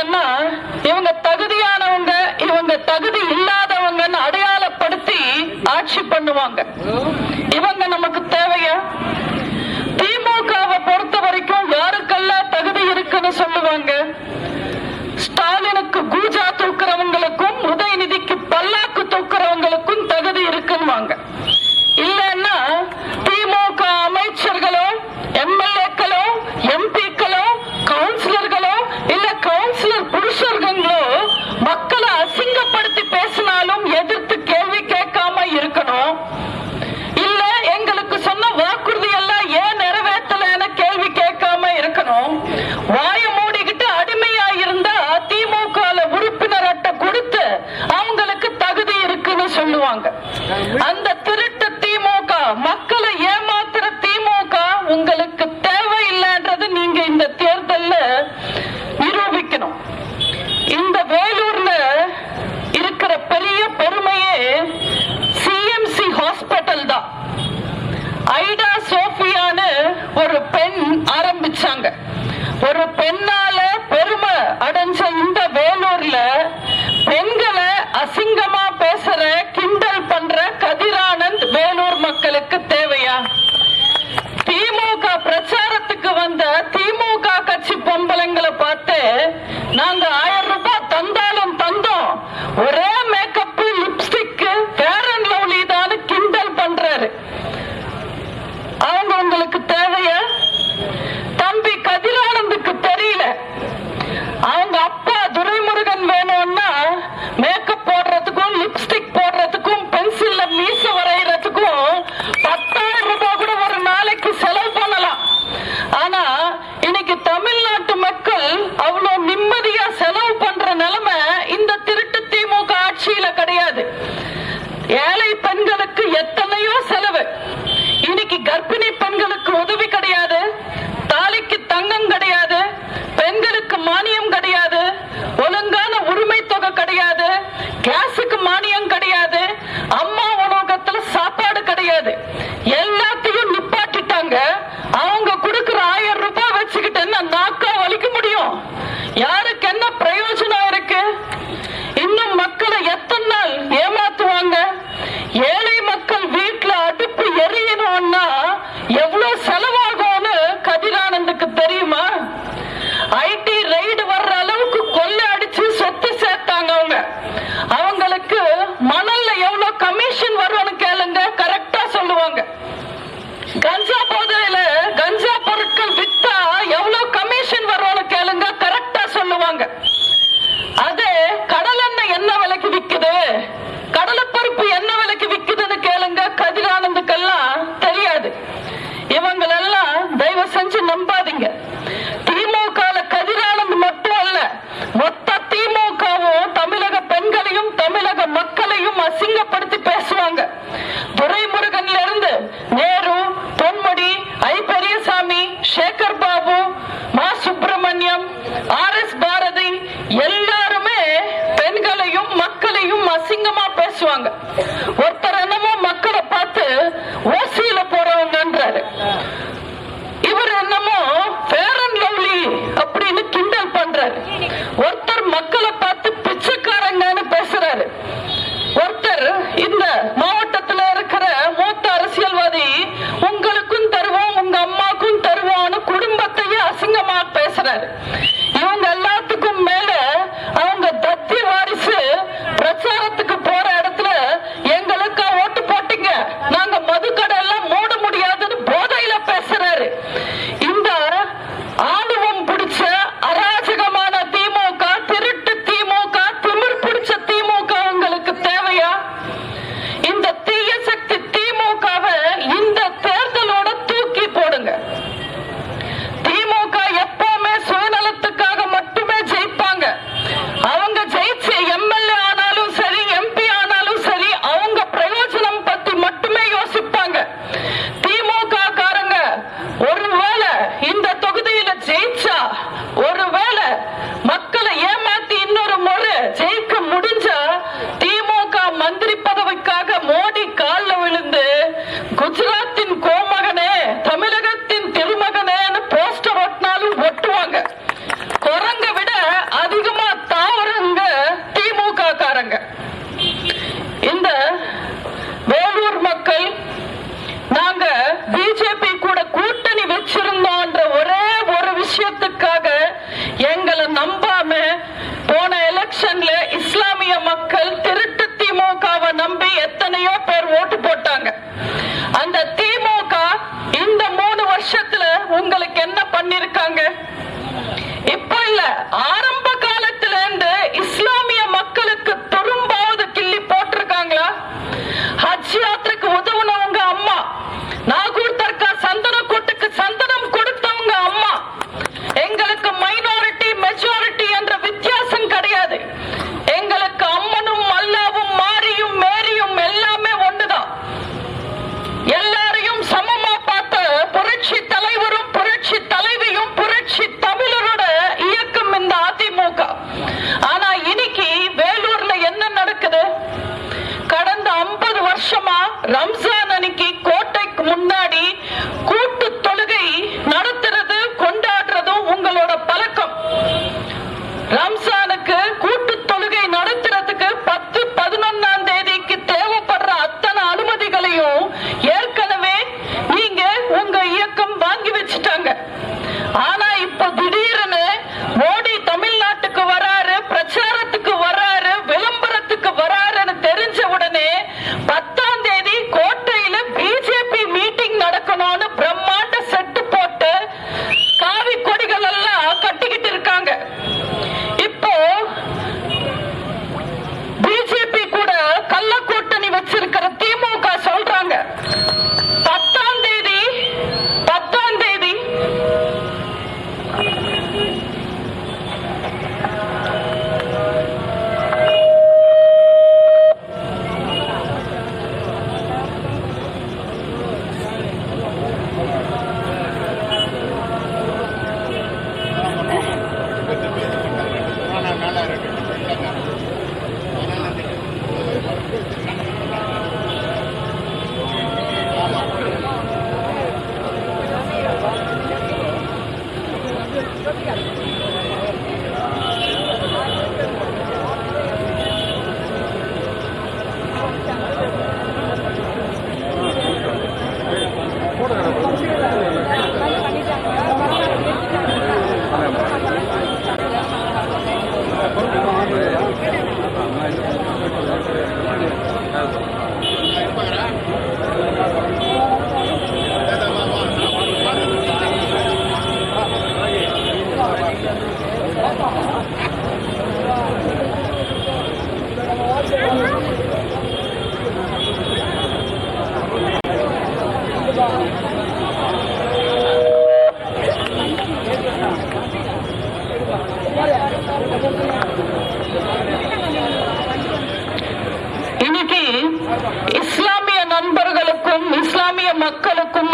என்னன்னா இவங்க தகுதியானவங்க இவங்க தகுதி இல்லாதவங்கன்னு அடையாளப்படுத்தி ஆட்சி பண்ணுவாங்க. இவங்க நமக்கு தேவையா? திமுகவை பொறுத்த வரைக்கும் யாருக்கெல்லாம் தகுதி இருக்குன்னு சொல்லுவாங்க? ஸ்டாலினுக்கு கூஜா தூக்குறவங்களுக்கும் உதயநிதிக்கு பல்லாக்கு தூக்குறவங்களுக்கும் தகுதி இருக்குன்னு இல்ல அசிங்கப்படுத்தி பேசினாலும் எதிர்த்து கேள்வி கேட்காம இருக்கணும். கிடையாது. ஏழை பெண்களுக்கு எத்தனையோ செலவு. இன்னைக்கு கர்ப்பிணி பெண்களுக்கு உதவி கிடையாது. தாலிக்கு தங்கம் கிடையாது. பெண்களுக்கு மானியம் கிடையாது. ஒழுங்கான உரிமை தொகை கிடையாது. கேஸுக்கு மானியம்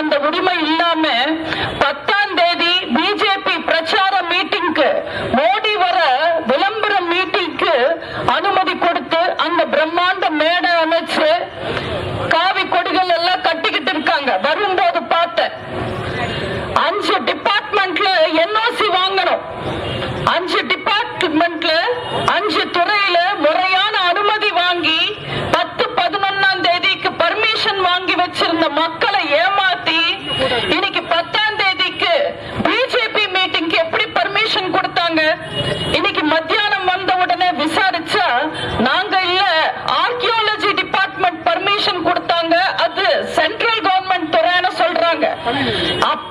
அந்த உரிமை இல்லாம பத்தாம் a